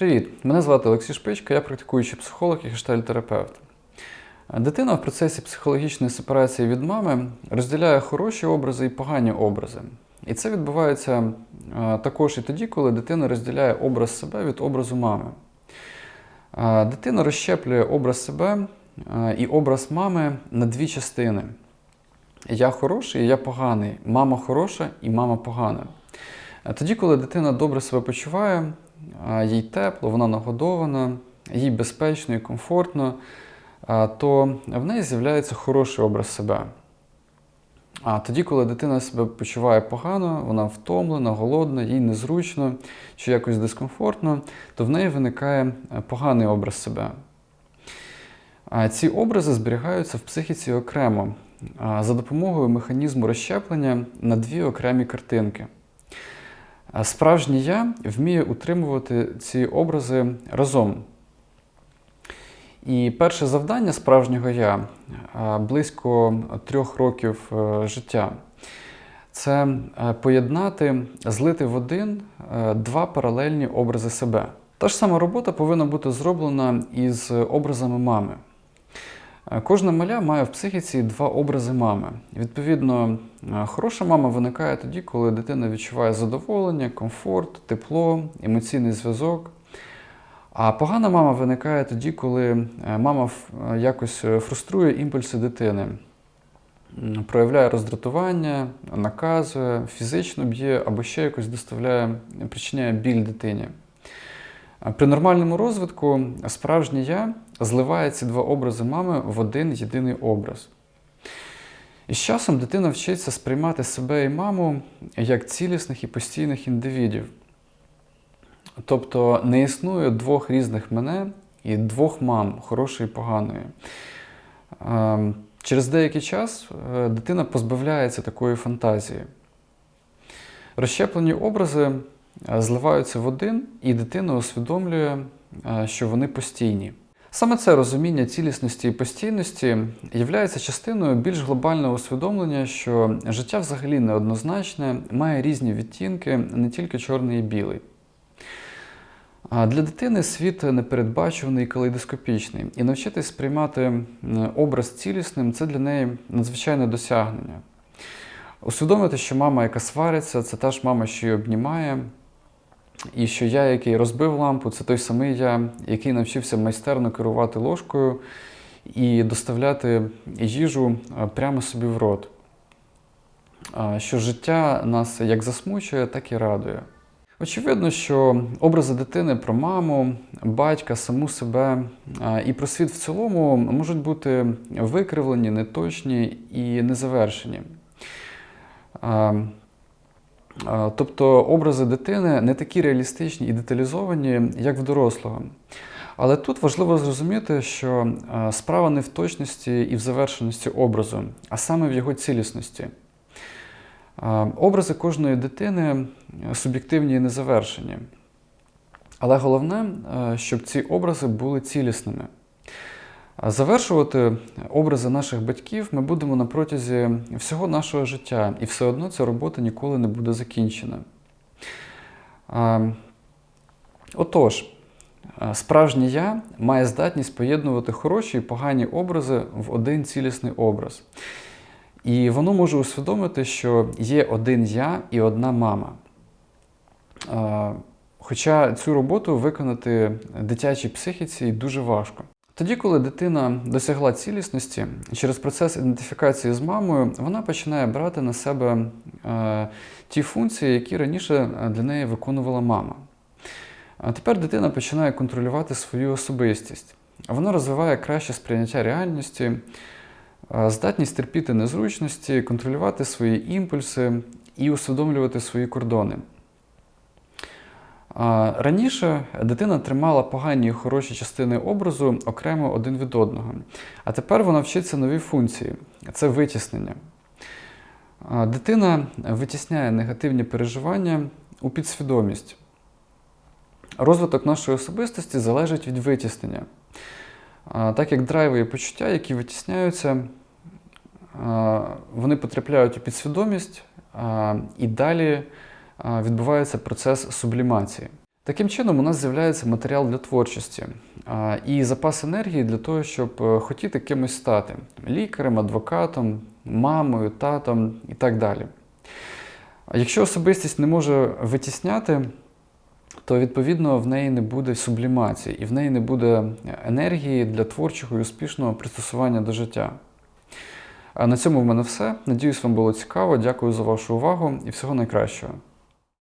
Привіт! Мене звати Олексій Шпичка, я практикуючий психолог і гештальтерапевт. Дитина в процесі психологічної сепарації від мами розділяє хороші образи і погані образи. І це відбувається е, також і тоді, коли дитина розділяє образ себе від образу мами. Е, Дитина розщеплює образ себе е, і образ мами на дві частини. Я хороший, і я поганий. Мама хороша і мама погана. Тоді, коли дитина добре себе почуває, їй тепло, вона нагодована, їй безпечно і комфортно, то в неї з'являється хороший образ себе. А тоді, коли дитина себе почуває погано, вона втомлена, голодна, їй незручно чи якось дискомфортно, то в неї виникає е, поганий образ себе. А ці образи зберігаються в психіці окремо за допомогою механізму розщеплення на дві окремі картинки. А Справжнє я вміє утримувати ці образи разом. І перше завдання справжнього я близько трьох років е, життя це е, поєднати, злити в один е, два паралельні образи себе. Та ж сама робота повинна бути зроблена із образами мами. Е, Кожна маля має в психіці два образи мами. Відповідно, е, хороша мама виникає тоді, коли дитина відчуває задоволення, комфорт, тепло, емоційний зв'язок. А погана мама виникає тоді, коли е, мама якось фруструє імпульси дитини, проявляє роздратування, наказує, фізично б'є або ще якось доставляє, причиняє біль дитині. При нормальному розвитку справжнє я зливає ці два образи мами в один єдиний образ. І з часом дитина вчиться сприймати себе і маму як цілісних і постійних індивідів. Тобто не існує двох різних мене і двох мам, хорошої і поганої. Ем, Через деякий час е, дитина позбавляється такої фантазії. Розщеплені образи зливаються в один, і дитина усвідомлює, е, що вони постійні. Саме це розуміння цілісності і постійності є частиною більш глобального усвідомлення, що життя взагалі неоднозначне, має різні відтінки, не тільки чорний і білий. Для дитини світ непередбачуваний і калейдоскопічний, і навчитись сприймати образ цілісним це для неї надзвичайне досягнення. Усвідомити, що мама, яка свариться, це та ж мама, що її обнімає, і що я, який розбив лампу, це той самий я, який навчився майстерно керувати ложкою і доставляти їжу е, прямо собі в рот. Що життя нас як засмучує, так і радує. Очевидно, що образи дитини про маму, батька, саму себе і про світ в цілому можуть бути викривлені, неточні і незавершені. Тобто образи дитини не такі реалістичні і деталізовані, як в дорослого. Але тут важливо зрозуміти, що справа не в точності і в завершеності образу, а саме в його цілісності. Образи кожної дитини е, суб'єктивні і незавершені. Але головне, е, щоб ці образи були цілісними. Завершувати образи наших батьків ми будемо на протязі всього нашого життя, і все одно ця робота ніколи не буде закінчена. Отож, справжнє я має здатність поєднувати хороші і погані образи в один цілісний образ. І воно може усвідомити, що є один я і одна мама. Хоча цю роботу виконати дитячій психіці дуже важко. Тоді, коли дитина досягла цілісності, через процес ідентифікації з мамою, вона починає брати на себе е, ті функції, які раніше для неї виконувала мама. А тепер дитина починає контролювати свою особистість. Вона розвиває краще сприйняття реальності, е, здатність терпіти незручності, контролювати свої імпульси і усвідомлювати свої кордони. Раніше дитина тримала погані і хороші частини образу окремо один від одного. А тепер вона вчиться новій функції це витіснення. Дитина витісняє негативні переживання у підсвідомість. Розвиток нашої особистості залежить від витіснення. Так як драйви і почуття, які витісняються, вони потрапляють у підсвідомість і далі відбувається процес сублімації. Таким чином, у нас з'являється матеріал для творчості і запас енергії для того, щоб е, хотіти кимось стати лікарем, адвокатом, мамою, татом і так далі. Якщо особистість не може витісняти, то відповідно в неї не буде сублімації і в неї не буде енергії для творчого і успішного пристосування до життя. А на цьому в мене все. Надіюсь, вам було цікаво. Дякую за вашу увагу і всього найкращого.